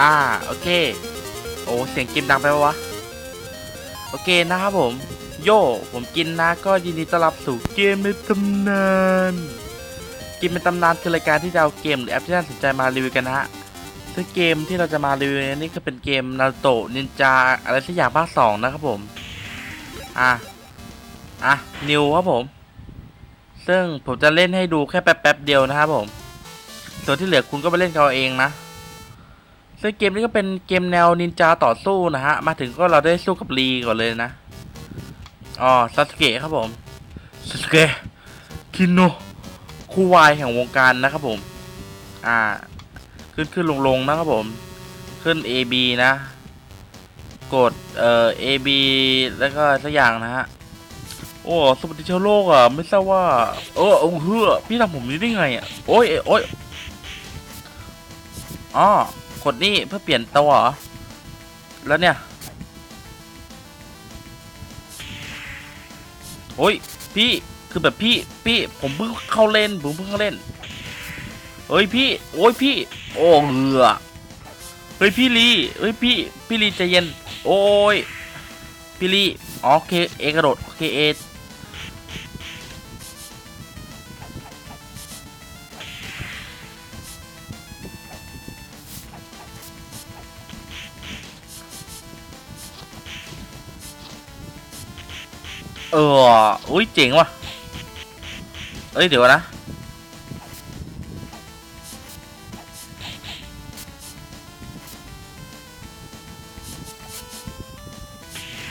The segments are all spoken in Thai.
อ่าโอเค โอ้เสียงเกมดังไปปะวะ โอเคนะครับผม โย่ผมกินนะก็ยินดีต้อนรับสู่เกมในตำนานเกมในตำนานคือรายการที่จะเอาเกมหรือแอปที่น่าสนใจมารีวิวกันนะฮะซึ่งเกมที่เราจะมารีวิวนี่คือเป็นเกมนารโตะนินจาอะไรสักอย่างภาคสองนะครับผม อะ อะ นิวครับผม ซึ่งผมจะเล่นให้ดูแค่แป๊บๆเดียวนะครับผม ส่วนที่เหลือคุณก็ไปเล่นกันเอาเองนะ ซึ่งเกมนี้ก็เป็นเกมแนวนินจาต่อสู้นะฮะ มาถึงก็เราได้สู้กับลีก่อนเลยนะ อ๋อซาสเกะครับผมซาสเกะคินโนคู่วายแห่งวงการนะครับผม อ่า ขึ้นขึ้นลงลงนะครับผม ขึ้น A B นะ กด เอ่อ A B แล้วก็สักอย่างนะฮะ โอ้สวัสดีชาวโลกอะ ไม่ทราบว่า เอออ้เฮือพี่ทำผมนี้ได้ไงอะ โอ้ยโอ้ยอ๋อ กดนี่เพื่อเปลี่ยนตัวเหรอ แล้วเนี่ยโอ้ยพี่คือแบบพี่พี่ผมเพิ่งเข้าเล่นผมเพิ่งเข้าเล่นเฮ้ยพี่ โอ้ยพี่ โอ้เหงือเฮ้ยพี่ลีเฮ้ยพี่พี่ลีใจเย็น โอ้ยพี่ลีโอเคเอกระโดดโอเคเอ เออ อุ้ยเจ๋งว่ะ เอ้ย เดี๋ยวนะ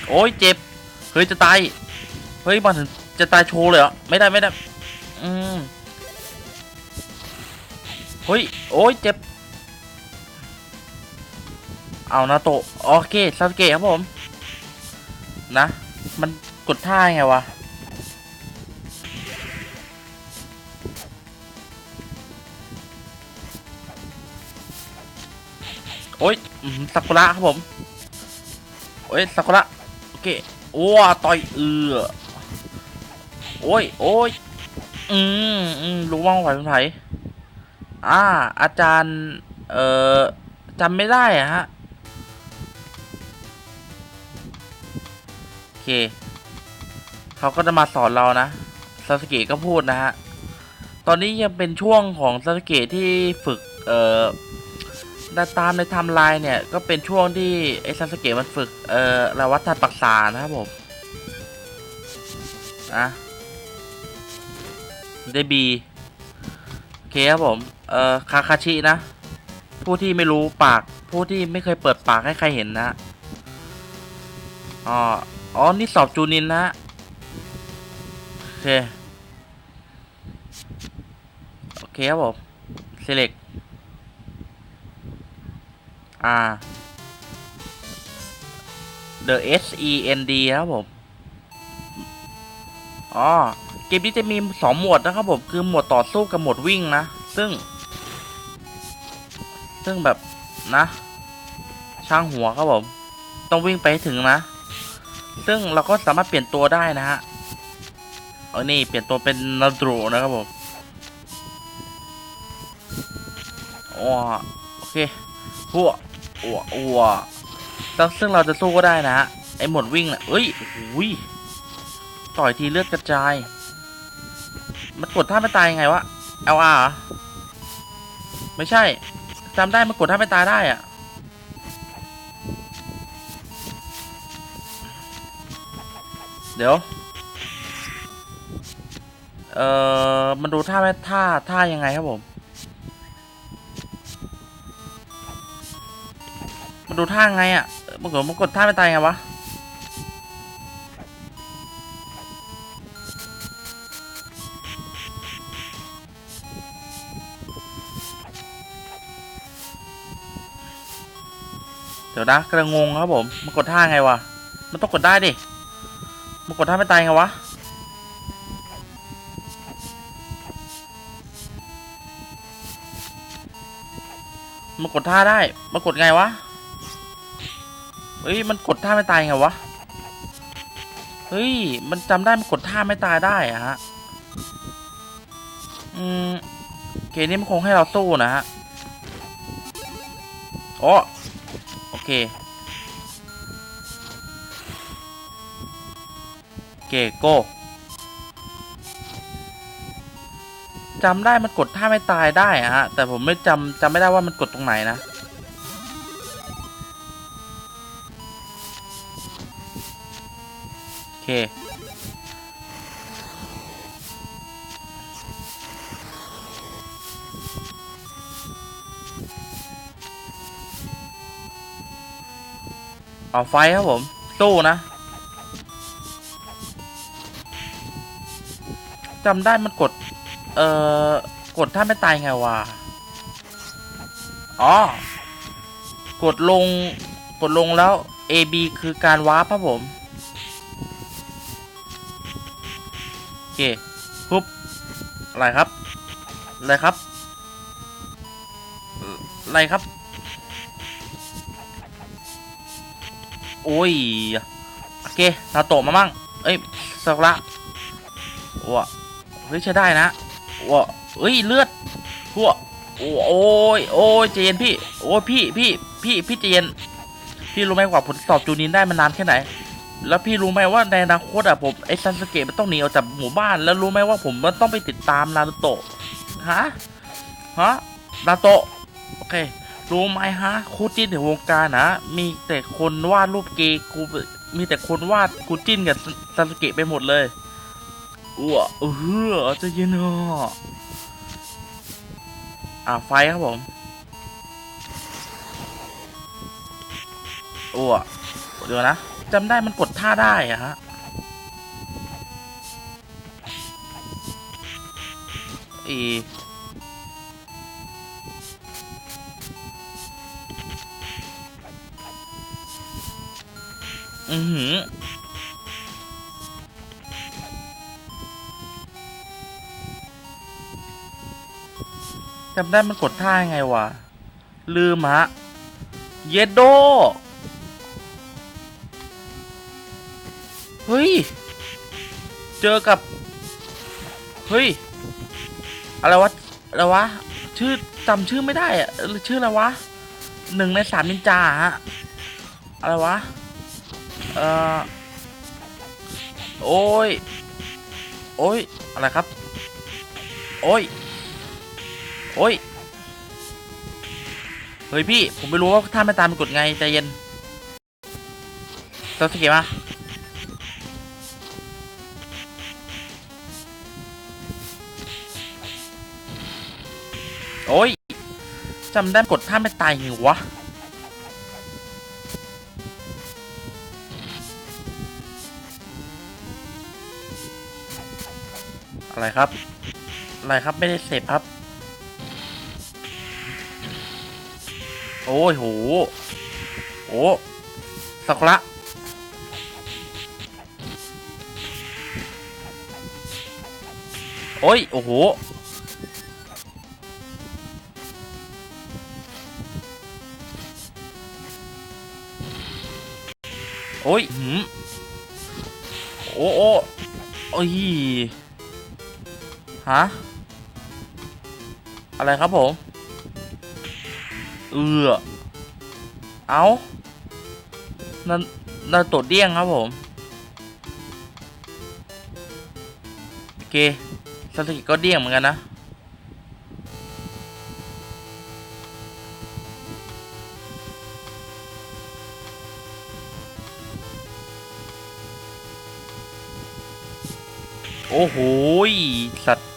โอ้ย เจ็บ เฮ้ย จะตาย เฮ้ยมาถึงจะตายโชว์เลยเหรอ ไม่ได้ไม่ได้ อืม เฮ้ย โอ้ย เจ็บ เอานาโตโอเคซาสเกะครับผม นะ มัน กดท่าไงวะ โอ้ยอื้อหือซากุระครับผม โอ้ยซากุระ โอเค โอ้ต่อยเอือโอ้ย โอ้ย อืมอืมรู้ว่างไหวเป็นไผอ่า อาจารย์ เอ่อจำไม่ได้อะฮะ โอเค เขาก็จะมาสอนเรานะซาสเกะก็พูดนะฮะ ตอนนี้ยังเป็นช่วงของซาสเกะที่ฝึก เอ่อตามในไทม์ไลน์เนี่ย ก็เป็นช่วงที่ไอซาสเกะมันฝึก เอ่อระวัตถปักษานะครับผมนะได้บีโอเคครับผม เอ่อ คาคาชินะ ผู้ที่ไม่รู้ปาก ผู้ที่ไม่เคยเปิดปากให้ใครเห็นนะ อ๋อ อ๋อ นี่สอบจูนินนะ เค โอเคครับผม select อ่า the S E N D ครับผม อ๋อ เกมนี้จะมีสองหมวดนะครับผม คือหมวดต่อสู้กับหมวดวิ่งนะ ซึ่ง ซึ่งแบบนะ ช่างหัวครับผม ต้องวิ่งไปถึงนะ ซึ่งเราก็สามารถเปลี่ยนตัวได้นะฮะ เอานี่เปลี่ยนตัวเป็นนาดรูนะครับผมอ๋อโอเคหัวอัวอัวซึ่งซึ่งเราจะสู้ก็ได้นะฮะไอหมดวิ่งน่ะเอ้ยหุยต่อยทีเลือดกระจาย มันกดท่าไม่ตายยังไงวะ LR เหรอไม่ใช่จำได้มันกดท่าไม่ตายได้อะเดี๋ยว เออมันดูท่าแม่ท่าท่ายังไงครับผม มันดูท่าไงอะ่ะมันกดมันกดท่าไม่ตายไงวะเดี๋ยวนะกระงงครับผม มันกดท่าไงวะ มันต้องกดได้ดิ มันกดท่าไม่ตายไงวะ มันกดท่าได้มันกดไงวะ เฮ้ย มันกดท่าไม่ตายไงวะ เฮ้ย มันจำได้มันกดท่าไม่ตายได้อะฮะ อืม เกมนี้มันคงให้เราสู้นะฮะอ๋อเคโอเคโก้ จำได้มันกดท่าไม่ตายได้อะฮะ แต่ผมไม่จำจำไม่ได้ว่ามันกดตรงไหนนะโอเคเอาไฟครับผมตู้นะจำได้มันกด เอ่อกดถ้าไม่ตายไงวะ อ๋อ กดลง กดลงแล้ว A B คือการวาร์ปครับผม โอเคปุ๊บ อะไรครับ อะไรครับ อะไรครับ โอ้ย โอเคนาโตะมามั่ง เอ้ยสักละว้าเฮ้ยใช้ได้นะ ว้าเฮ้ยเลือดพวกโอ้ยโอ้ยใจนพี่ โอ้ยพี่พี่พี่พี่ใจนพี่รู้ไหมกว่าผลสอบจูนินได้มันานแค่ไหน แล้วพี่รู้ไหมว่าในอนาคตอะผมไอ้ซันสเกะมันต้องหนีออกจากหมู่บ้าน แล้วรู้ไหมว่าผมมันต้องไปติดตามนาโตะฮะฮะนาโตะโอเครู้ไหมฮะคู่จิ้นในวงการนะมีแต่คนวาดรูปเกย์กูมีแต่คนวาดกูจิ้นกับซาสเกะไปหมดเลย อ้วเออจะเย็นอะอะไฟครับผมอ้วเดี๋ยวนะจำได้มันกดท่าได้อะฮะอีอือหือ จำได้มันกดท่ายังไงวะ ลืมฮะ เยโด เฮ้ย เจอกับ เฮ้ย อะไรวะ อะไรวะ ชื่อจำชื่อไม่ได้อะชื่ออะไรวะหนึ่งในสามนินจาอะฮะ อะไรวะ เอ่อ โอ้ย โอ้ย อะไรครับ โอ้ย โอ้ย เฮ้ยพี่ ผมไม่รู้ว่าท่าไม่ตามมันกดไงใจเย็นตัวสเกตมาโอ้ยจำได้กดท่าไม่ตายไงวะอะไรครับ อะไรครับ ไม่ได้เสพครับ โอ้ยโหโอ้สักละโอ้ย โอ้โห โอ้ยหืมโอ้โอ้โอ้ยฮะ อะไรครับผม เอือเอานั่นนั่นตัวเดี้ยงครับผมโอเคสถิติก็เดี้ยงเหมือนกันนะโอ้โหสัตว์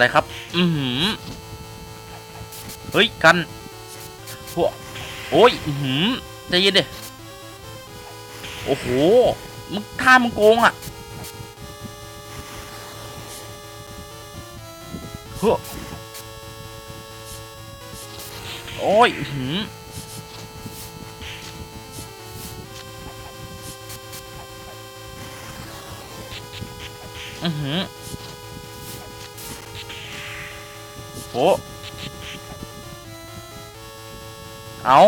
อะไรครับ อือหือเฮ้ย กันพวกโอ้ยอือหือใจเย็นดิโอ้โห มึงท่ามึงโกงอะเฮ้อโอ้ยอือหืออือหือ โอ้เอา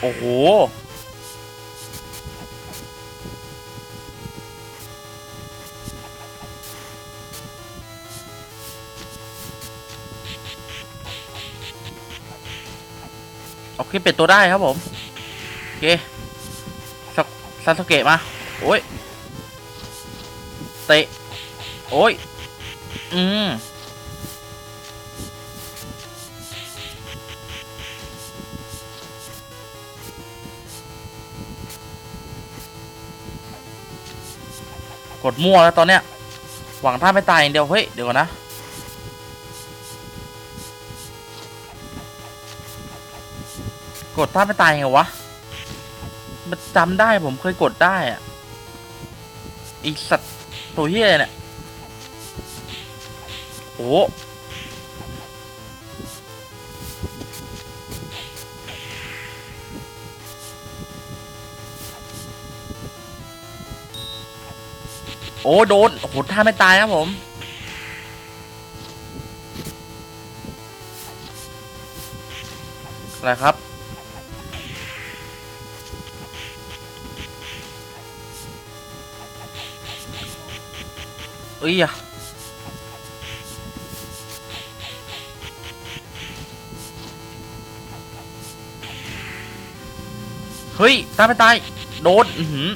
โอ้โหโอเคเป็ดตัวได้ครับผม โอเค ซาสเกะมา โอ้ย เตะ โอ้ย อืมกดมั่วแล้วตอนเนี้ย หวังท่าไม่ตายอย่างเดียว เฮ้ย เดี๋ยวก่อนนะ กดท่าไม่ตายไงวะ มันจำได้ผมเคยกดได้อะไอสัตว์ตัวเฮียอะไรเนี่ยโอ้โอ้โดนโหท่าไม่ตายครับผม อะไรครับ เอ้ยอะเฮ้ยตายไปตายโดนอือหือ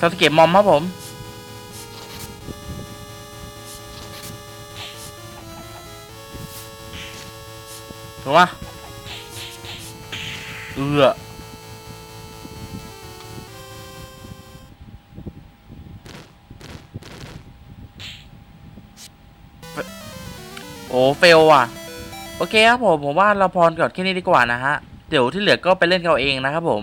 สเก็ตมอมครับผมถูกปะเอือ อ้เฟลว่ะ โอเคครับผมผมว่าเราพรก่อนแค่นี้ดีกว่านะฮะ เดี๋ยวที่เหลือก็ไปเล่นเอาเองนะครับผม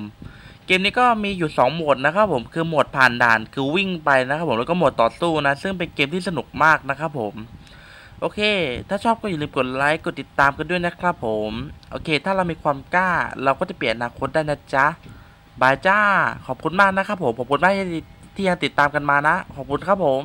เกมนี้ก็มีอยู่ 2 โหมดนะครับผมคือโหมดผ่านด่านคือวิ่งไปนะครับผมแล้วก็โหมดต่อสู้นะ ซึ่งเป็นเกมที่สนุกมากนะครับผม โอเค ถ้าชอบก็อย่าลืมกดไลค์กดติดตามกันด้วยนะครับผม โอเค ถ้าเรามีความกล้าเราก็จะเปลี่ยนอนาคตได้นะจ๊ะบายจ้า ขอบคุณมากนะครับผม ขอบคุณมากที่ที่ยังติดตามกันมานะ ขอบคุณครับผม